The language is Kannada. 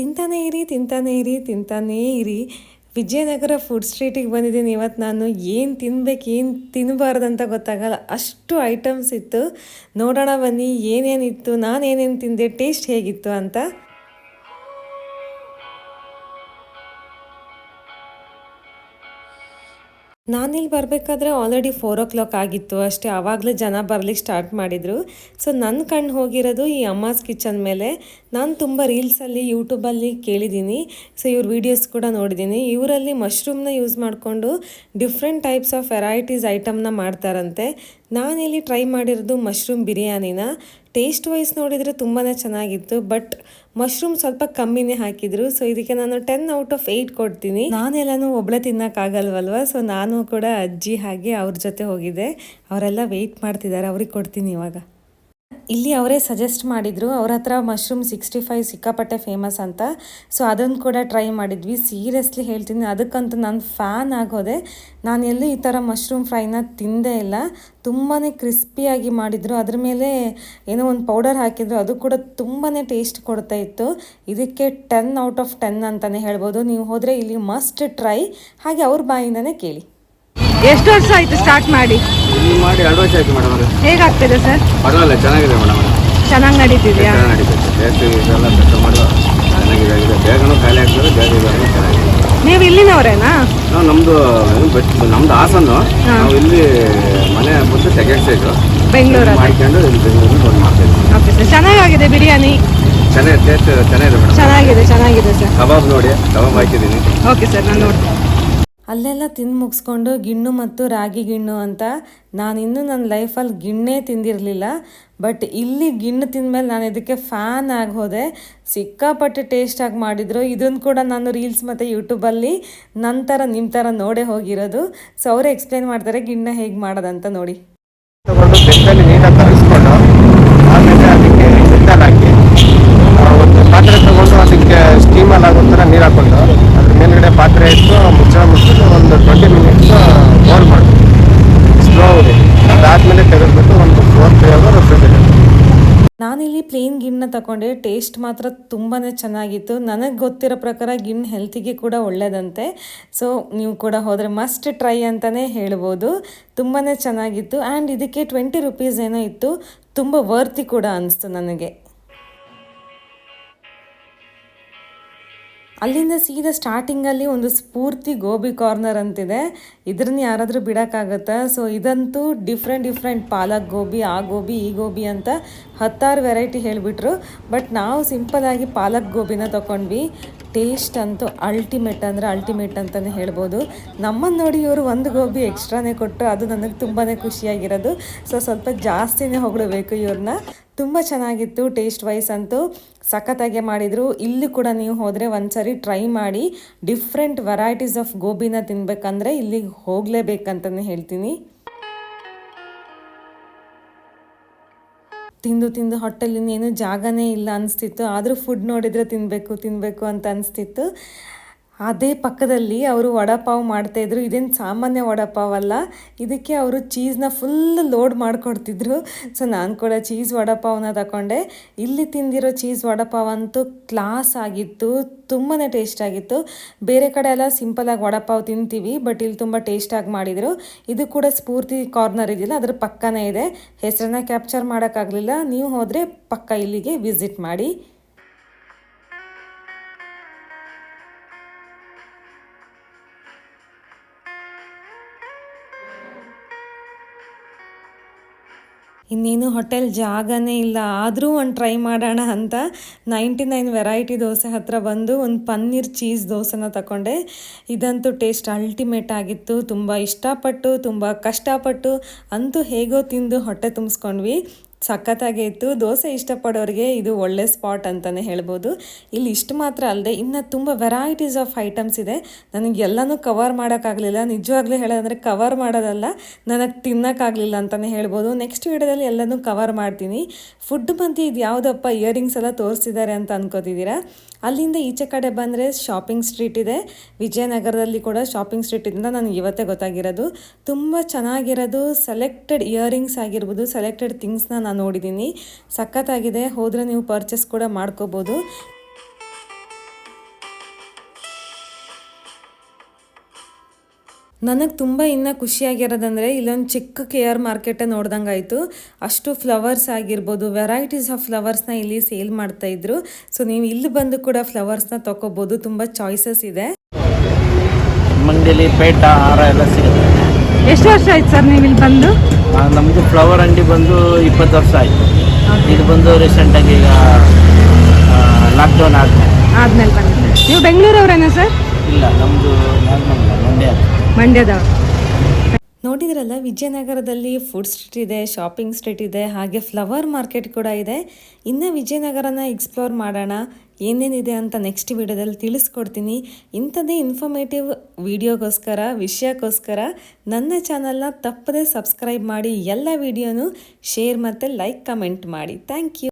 ತಿಂತಾನೇ ಇರಿ ತಿಂತಾನೇ ಇರಿ ತಿಂತಾನೇ ಇರಿ. ವಿಜಯನಗರ ಫುಡ್ ಸ್ಟ್ರೀಟಿಗೆ ಬಂದಿದ್ದೀನಿ ಇವತ್ತು ನಾನು. ಏನು ತಿನ್ಬೇಕು, ಏನು ತಿನ್ನಬಾರ್ದು ಅಂತ ಗೊತ್ತಾಗಲ್ಲ. ಅಷ್ಟು ಐಟಮ್ಸ್ ಇತ್ತು. ನೋಡೋಣ ಬನ್ನಿ ಏನೇನಿತ್ತು ನಾನು ಏನೇನು ತಿಂದೆ ಟೇಸ್ಟ್ ಹೇಗಿತ್ತು ಅಂತ. ನಾನಿಲ್ಲಿ ಬರಬೇಕಾದ್ರೆ ಆಲ್ರೆಡಿ ಫೋರ್ ಓ ಕ್ಲಾಕ್ ಆಗಿತ್ತು. ಅಷ್ಟೇ ಆವಾಗಲೇ ಜನ ಬರ್ಲಿಕ್ಕೆ ಸ್ಟಾರ್ಟ್ ಮಾಡಿದರು. ಸೊ ನನ್ನ ಕಣ್ಣು ಹೋಗಿರೋದು ಈ ಅಮ್ಮಾಸ್ ಕಿಚನ್ ಮೇಲೆ. ನಾನು ತುಂಬ ರೀಲ್ಸಲ್ಲಿ ಯೂಟ್ಯೂಬಲ್ಲಿ ಕೇಳಿದ್ದೀನಿ ಸೊ ಇವ್ರ ವೀಡಿಯೋಸ್ ಕೂಡ ನೋಡಿದ್ದೀನಿ ಇವರಲ್ಲಿ ಮಶ್ರೂಮ್ನ ಯೂಸ್ ಮಾಡಿಕೊಂಡು ಡಿಫ್ರೆಂಟ್ ಟೈಪ್ಸ್ ಆಫ್ ವೆರೈಟೀಸ್ ಐಟಮ್ನ ಮಾಡ್ತಾರಂತೆ. ನಾನಿಲ್ಲಿ ಟ್ರೈ ಮಾಡಿರೋದು ಮಶ್ರೂಮ್ ಬಿರಿಯಾನಿನ. ಟೇಸ್ಟ್ ವೈಸ್ ನೋಡಿದರೆ ತುಂಬಾ ಚೆನ್ನಾಗಿತ್ತು ಬಟ್ ಮಶ್ರೂಮ್ ಸ್ವಲ್ಪ ಕಮ್ಮಿನೇ ಹಾಕಿದ್ರು. ಸೊ ಇದಕ್ಕೆ ನಾನು ಟೆನ್ ಔಟ್ ಆಫ್ ಏಯ್ಟ್ ಕೊಡ್ತೀನಿ. ನಾನೆಲ್ಲನೂ ಒಬ್ಳೆ ತಿನ್ನೋಕ್ಕಾಗಲ್ವಲ್ವ? ಸೊ ನಾನು ಕೂಡ ಅಜ್ಜಿ ಹಾಗೆ ಅವ್ರ ಜೊತೆ ಹೋಗಿದ್ದೆ. ಅವರೆಲ್ಲ ವೆಯ್ಟ್ ಮಾಡ್ತಿದ್ದಾರೆ, ಅವ್ರಿಗೆ ಕೊಡ್ತೀನಿ ಇವಾಗ. ಇಲ್ಲಿ ಅವರೇ ಸಜೆಸ್ಟ್ ಮಾಡಿದರು, ಅವ್ರ ಹತ್ರ ಮಶ್ರೂಮ್ ಸಿಕ್ಸ್ಟಿ ಫೈವ್ ಸಿಕ್ಕಾಪಟ್ಟೆ ಫೇಮಸ್ ಅಂತ. ಸೊ ಅದನ್ನು ಕೂಡ ಟ್ರೈ ಮಾಡಿದ್ವಿ. ಸೀರಿಯಸ್ಲಿ ಹೇಳ್ತೀನಿ, ಅದಕ್ಕಂತೂ ನಾನು ಫ್ಯಾನ್ ಆಗೋದೆ. ನಾನು ಎಲ್ಲೂ ಈ ಥರ ಮಶ್ರೂಮ್ ಫ್ರೈನ ತಿಂದೇ ಇಲ್ಲ. ತುಂಬಾ ಕ್ರಿಸ್ಪಿಯಾಗಿ ಮಾಡಿದರು. ಅದ್ರ ಮೇಲೆ ಏನೋ ಒಂದು ಪೌಡರ್ ಹಾಕಿದ್ರು. ಅದು ಕೂಡ ತುಂಬಾ ಟೇಸ್ಟ್ ಕೊಡ್ತಾ ಇತ್ತು. ಇದಕ್ಕೆ ಟೆನ್ ಔಟ್ ಆಫ್ ಟೆನ್ ಅಂತಲೇ ಹೇಳ್ಬೋದು. ನೀವು ಹೋದರೆ ಇಲ್ಲಿ ಮಸ್ಟ್ ಟ್ರೈ ಹಾಗೆ ಅವ್ರ ಬಾಯಿಂದನೇ ಕೇಳಿ. ಎಷ್ಟು ವರ್ಷ ಆಯ್ತು ಸ್ಟಾರ್ಟ್ ಮಾಡಿ? ಇಲ್ಲಿ ಮಾಡಿ ಎರಡು ವರ್ಷ ಆಯ್ತು ಮೇಡಮ್ ಹೇಗಾಗ್ತಿದೆ ಸರ್ ಪರವಾಗಿಲ್ಲ ಚೆನ್ನಾಗಿದೆ ಮೇಡಮ್ ಚೆನ್ನಾಗಿ ನಡೀತಿದ್ಯಾ? ಚೆನ್ನಾಗಿ ನಡೀತೈತೆ ಟೇಸ್ಟ್ ಇದೆಲ್ಲ ಕೆಲಸ ಮಾಡುವ. ಚೆನ್ನಾಗಿದೆ ಬೇಗನೂ ಖಾಲಿ ಆಗ್ತದೆ ಬೇಗ ಇದಾಗಿ ಚೆನ್ನಾಗಿದೆ. ನೀವು ಇಲ್ಲಿನವರೇನಾ? ನಾವು ನಮ್ಮದು ನಮ್ಮದು ಹಾಸನ್ನು. ನಾವು ಇಲ್ಲಿ ಮನೆ ಬಂದು ಸೆಕೆಂಡ್ ಸೈಟು ಬೆಂಗಳೂರಲ್ಲಿ. ಮಾಡ್ಕೊಂಡು ಇಲ್ಲಿ ಬೆಂಗಳೂರಲ್ಲಿ ಒಂದು ಮಾಡ್ತಾ ಇದ್ದೀವಿ ಓಕೆ ಸರ್ ಚೆನ್ನಾಗಾಗಿದೆ ಬಿರಿಯಾನಿ? ಚೆನ್ನಾಗಿದೆ ಟೇಸ್ಟ್ ಚೆನ್ನಾಗಿದೆ ಮೇಡಮ್ ಚೆನ್ನಾಗಿದೆ ಚೆನ್ನಾಗಿದೆ ಸರ್ ಕಬಾಬ್ ನೋಡಿ ಕಬಾಬ್ ಹಾಕಿದ್ದೀನಿ. ಓಕೆ ಸರ್ ನಾನು ನೋಡ್ತೀನಿ. ಅಲ್ಲೆಲ್ಲ ತಿಂದು ಮುಗಿಸ್ಕೊಂಡು ಗಿಣ್ಣು ಮತ್ತು ರಾಗಿ ಗಿಣ್ಣು ಅಂತ. ನಾನು ಇನ್ನೂ ನನ್ನ ಲೈಫಲ್ಲಿ ಗಿಣ್ಣೇ ತಿಂದಿರಲಿಲ್ಲ. ಬಟ್ ಇಲ್ಲಿ ಗಿಣ್ಣು ತಿಂದಮೇಲೆ ನಾನು ಇದಕ್ಕೆ ಫ್ಯಾನ್ ಆಗಿ ಹೋದೆ ಸಿಕ್ಕಾಪಟ್ಟೆ ಟೇಸ್ಟಾಗಿ ಮಾಡಿದರು. ಇದನ್ನು ಕೂಡ ನಾನು ರೀಲ್ಸ್ ಮತ್ತು ಯೂಟ್ಯೂಬಲ್ಲಿ ನನ್ನ ಥರ ನಿಮ್ಮ ಥರ ನೋಡೇ ಹೋಗಿರೋದು. ಸೊ ಅವರೇ ಎಕ್ಸ್ಪ್ಲೇನ್ ಮಾಡ್ತಾರೆ ಗಿಣ್ಣ ಹೇಗೆ ಮಾಡೋದಂತ ನೋಡಿ. ನಾನಿಲ್ಲಿ ಪ್ಲೇನ್ ಗಿಣ್ಣ ತಗೊಂಡೆ. ಟೇಸ್ಟ್ ಮಾತ್ರ ತುಂಬಾ ಚೆನ್ನಾಗಿತ್ತು. ನನಗೆ ಗೊತ್ತಿರೋ ಪ್ರಕಾರ ಗಿಣ್ಣ ಹೆಲ್ತಿಗೆ ಕೂಡ ಒಳ್ಳೆಯದಂತೆ ಸೊ ನೀವು ಕೂಡ ಹೋದರೆ ಮಸ್ಟ್ ಟ್ರೈ ಅಂತಲೇ ಹೇಳ್ಬೋದು. ತುಂಬಾ ಚೆನ್ನಾಗಿತ್ತು. ಆ್ಯಂಡ್ ಇದಕ್ಕೆ ಟ್ವೆಂಟಿ ರುಪೀಸ್ ಏನೋ ಇತ್ತು. ತುಂಬ ವರ್ತಿ ಕೂಡ ಅನಿಸ್ತು ನನಗೆ. ಅಲ್ಲಿಂದ ಸೀದಾ ಸ್ಟಾರ್ಟಿಂಗಲ್ಲಿ ಒಂದು ಸ್ಫೂರ್ತಿ ಗೋಬಿ ಕಾರ್ನರ್ ಅಂತಿದೆ. ಇದ್ರನ್ನ ಯಾರಾದರೂ ಬಿಡೋಕ್ಕಾಗತ್ತಾ? ಸೊ ಇದಂತೂ ಡಿಫ್ರೆಂಟ್ ಡಿಫ್ರೆಂಟ್ ಪಾಲಕ್ ಗೋಬಿ, ಆ ಗೋಬಿ, ಈ ಗೋಬಿ ಅಂತ ಹತ್ತಾರು ವೆರೈಟಿ ಹೇಳಿಬಿಟ್ರು. ಬಟ್ ನಾವು ಸಿಂಪಲಾಗಿ ಪಾಲಕ್ ಗೋಬಿನ ತೊಗೊಂಡ್ವಿ ಟೇಸ್ಟ್ ಅಂತೂ ಅಲ್ಟಿಮೇಟ್ ಅಂದರೆ ಅಲ್ಟಿಮೇಟ್ ಅಂತಲೇ ಹೇಳ್ಬೋದು. ನಮ್ಮನ್ನು ನೋಡಿ ಇವರು ಒಂದು ಗೋಬಿ ಎಕ್ಸ್ಟ್ರಾನೇ ಕೊಟ್ಟು ಅದು ನನಗೆ ತುಂಬಾ ಖುಷಿಯಾಗಿರೋದು. ಸೊ ಸ್ವಲ್ಪ ಜಾಸ್ತಿನೇ ಹೊಗಳಬೇಕು ಇವ್ರನ್ನ ತುಂಬ ಚೆನ್ನಾಗಿತ್ತು ಟೇಸ್ಟ್ ವೈಸ್ ಅಂತೂ. ಸಖತ್ತಾಗೆ ಮಾಡಿದರು. ಇಲ್ಲಿ ಕೂಡ ನೀವು ಹೋದರೆ ಒಂದ್ಸರಿ ಟ್ರೈ ಮಾಡಿ. ಡಿಫ್ರೆಂಟ್ ವೆರೈಟೀಸ್ ಆಫ್ ಗೋಬಿನ ತಿನ್ಬೇಕಂದ್ರೆ ಇಲ್ಲಿಗೆ ಹೋಗಲೇಬೇಕಂತಲೇ ಹೇಳ್ತೀನಿ. ತಿಂದು ತಿಂದು ಹೊಟ್ಟೆಲಿ ಏನು ಜಾಗನೇ ಇಲ್ಲ ಅನಿಸ್ತಿತ್ತು. ಆದರೂ ಫುಡ್ ನೋಡಿದರೆ ತಿನ್ನಬೇಕು ತಿನ್ನಬೇಕು ಅಂತ ಅನಿಸ್ತಿತ್ತು. ಅದೇ ಪಕ್ಕದಲ್ಲಿ ಅವರು ವಡಪಾವ್ ಮಾಡ್ತಾಯಿದ್ರು ಇದೇನು ಸಾಮಾನ್ಯ ವಡಪಾವ್ ಅಲ್ಲ. ಇದಕ್ಕೆ ಅವರು ಚೀಸ್ನ ಫುಲ್ ಲೋಡ್ ಮಾಡಿಕೊಡ್ತಿದ್ರು. ಸೊ ನಾನು ಕೂಡ ಚೀಸ್ ವಡಪಾವ್ನ ತಗೊಂಡೆ ಇಲ್ಲಿ ತಿಂದಿರೋ ಚೀಸ್ ವಡಾಪಾವ್ ಅಂತೂ ಕ್ಲಾಸ್ ಆಗಿತ್ತು. ತುಂಬಾ ಟೇಸ್ಟ್ ಆಗಿತ್ತು. ಬೇರೆ ಕಡೆ ಎಲ್ಲ ಸಿಂಪಲಾಗಿ ವಡಪಾವ್ ತಿಂತೀವಿ ಬಟ್ ಇಲ್ಲಿ ತುಂಬ ಟೇಸ್ಟಾಗಿ ಮಾಡಿದರು. ಇದು ಕೂಡ ಸ್ಫೂರ್ತಿ ಕಾರ್ನರ್ ಇದೆಯಲ್ಲ ಅದ್ರ ಪಕ್ಕನೇ ಇದೆ. ಹೆಸರನ್ನ ಕ್ಯಾಪ್ಚರ್ ಮಾಡೋಕ್ಕಾಗಲಿಲ್ಲ ನೀವು ಹೋದರೆ ಪಕ್ಕ ಇಲ್ಲಿಗೆ ವಿಸಿಟ್ ಮಾಡಿ. ಇನ್ನೇನು ಹೋಟೆಲ್ ಜಾಗನೇ ಇಲ್ಲ. ಆದರೂ ಒಂದು ಟ್ರೈ ಮಾಡೋಣ ಅಂತ ನೈಂಟಿ ನೈನ್ ವೆರೈಟಿ ದೋಸೆ ಹತ್ರ ಬಂದು ಒಂದು ಪನ್ನೀರ್ ಚೀಸ್ ದೋಸೆನ ತಗೊಂಡೆ ಇದಂತೂ ಟೇಸ್ಟ್ ಅಲ್ಟಿಮೇಟ್ ಆಗಿತ್ತು. ತುಂಬ ಇಷ್ಟಪಟ್ಟು, ತುಂಬ ಕಷ್ಟಪಟ್ಟು ಅಂತೂ ಹೇಗೋ ತಿಂದು ಹೊಟ್ಟೆ ತುಂಬಿಸ್ಕೊಂಡ್ವಿ. ಸಖತ್ತಾಗೇ ಇತ್ತು. ದೋಸೆ ಇಷ್ಟಪಡೋರಿಗೆ ಇದು ಒಳ್ಳೆ ಸ್ಪಾಟ್ ಅಂತಲೇ ಹೇಳ್ಬೋದು. ಇಲ್ಲಿ ಇಷ್ಟು ಮಾತ್ರ ಅಲ್ಲದೆ ಇನ್ನು ತುಂಬ ವೆರೈಟೀಸ್ ಆಫ್ ಐಟಮ್ಸ್ ಇದೆ. ನನಗೆ ಎಲ್ಲನೂ ಕವರ್ ಮಾಡೋಕ್ಕಾಗಲಿಲ್ಲ. ನಿಜವಾಗ್ಲೂ ಹೇಳೋದಂದರೆ ಕವರ್ ಮಾಡೋದಲ್ಲ. ನನಗೆ ತಿನ್ನೋಕ್ಕಾಗಲಿಲ್ಲ ಅಂತಲೇ ಹೇಳ್ಬೋದು. ನೆಕ್ಸ್ಟ್ ವೀಡಿಯೋದಲ್ಲಿ ಎಲ್ಲನೂ ಕವರ್ ಮಾಡ್ತೀನಿ. ಫುಡ್ ಬಂತು ಇದು ಯಾವುದಪ್ಪ ಇಯರಿಂಗ್ಸ್ ಎಲ್ಲ ತೋರಿಸಿದ್ದಾರೆ ಅಂತ ಅನ್ಕೋತಿದ್ದೀರಾ? ಅಲ್ಲಿಂದ ಈಚೆ ಕಡೆ ಬಂದರೆ ಶಾಪಿಂಗ್ ಸ್ಟ್ರೀಟ್ ಇದೆ. ವಿಜಯನಗರದಲ್ಲಿ ಕೂಡ ಶಾಪಿಂಗ್ ಸ್ಟ್ರೀಟ್ ಇಂದ ನನಗೆ ಇವತ್ತೇ ಗೊತ್ತಾಗಿರೋದು. ತುಂಬ ಚೆನ್ನಾಗಿರೋದು ಸೆಲೆಕ್ಟೆಡ್ ಇಯರಿಂಗ್ಸ್ ಆಗಿರ್ಬೋದು ಸೆಲೆಕ್ಟೆಡ್ ಥಿಂಗ್ಸ್ನ ನಾನು ನೋಡಿದ್ದೀನಿ. ಸಖತ್ತಾಗಿದೆ. ಹೋದರೆ ನೀವು ಪರ್ಚೇಸ್ ಕೂಡ ಮಾಡ್ಕೋಬೋದು. ನನಗೆ ತುಂಬ ಇನ್ನೂ ಖುಷಿಯಾಗಿರೋದಂದರೆ ಇಲ್ಲೊಂದು ಚಿಕ್ಕ ಕೆ ಆರ್ ಮಾರ್ಕೆಟೇ ನೋಡ್ದಂಗೆ ಆಯಿತು ಅಷ್ಟು ಫ್ಲವರ್ಸ್ ಆಗಿರ್ಬೋದು ವೆರೈಟೀಸ್ ಆಫ್ ಫ್ಲವರ್ಸ್ನ ಇಲ್ಲಿ ಸೇಲ್ ಮಾಡ್ತಾಯಿದ್ರು ಸೊ ನೀವು ಇಲ್ಲಿ ಬಂದು ಕೂಡ ಫ್ಲವರ್ಸ್ನ ತೊಗೋಬೋದು ತುಂಬ ಚಾಯ್ಸಸ್ ಇದೆ. ಪೇಟ ಸಿಗುತ್ತೆ. ಎಷ್ಟು ವರ್ಷ ಆಯ್ತು ಸರ್ ನೀವು ಇಲ್ಲಿ ಬಂದು? ಆ, ನಮ್ದು ಫ್ಲವರ್ ಅಂಗಡಿ ಬಂದು ಇಪ್ಪತ್ತು ವರ್ಷ ಆಯಿತು. ಇದು ಬಂದು ರೀಸೆಂಟಾಗಿ ಈಗ ಲಾಕ್ಡೌನ್ ಆದಮೇಲೆ. ಆದ್ಮೇಲೆ ಬಂದಿದ್ದೆ ನೀವು ಬೆಂಗಳೂರವರೇನಾ ಸರ್? ಇಲ್ಲ ನಮ್ಮದು ನಾಗಮಂಗಲ ಮಂಡ್ಯ ಮಂಡ್ಯದವ್ರು. ನೋಡಿದ್ರಲ್ಲ, ವಿಜಯನಗರದಲ್ಲಿ ಫುಡ್ ಸ್ಟ್ರೀಟ್ ಇದೆ ಶಾಪಿಂಗ್ ಸ್ಟ್ರೀಟ್ ಇದೆ, ಹಾಗೆ ಫ್ಲವರ್ ಮಾರ್ಕೆಟ್ ಕೂಡ ಇದೆ. ಇನ್ನು ವಿಜಯನಗರನ ಎಕ್ಸ್ಪ್ಲೋರ್ ಮಾಡೋಣ, ಏನೇನಿದೆ ಅಂತ ನೆಕ್ಸ್ಟ್ ವಿಡಿಯೋದಲ್ಲಿ ತಿಳಿಸ್ಕೊಡ್ತೀನಿ. ಇಂಥದ್ದೇ ಇನ್ಫಾರ್ಮೇಟಿವ್ ವಿಡಿಯೋಗೋಸ್ಕರ ವಿಷಯಕ್ಕೋಸ್ಕರ ನನ್ನ ಚಾನಲ್ನ ತಪ್ಪದೇ ಸಬ್ಸ್ಕ್ರೈಬ್ ಮಾಡಿ, ಎಲ್ಲ ವಿಡಿಯೋನು ಶೇರ್ ಮತ್ತು ಲೈಕ್ ಕಮೆಂಟ್ ಮಾಡಿ. Thank you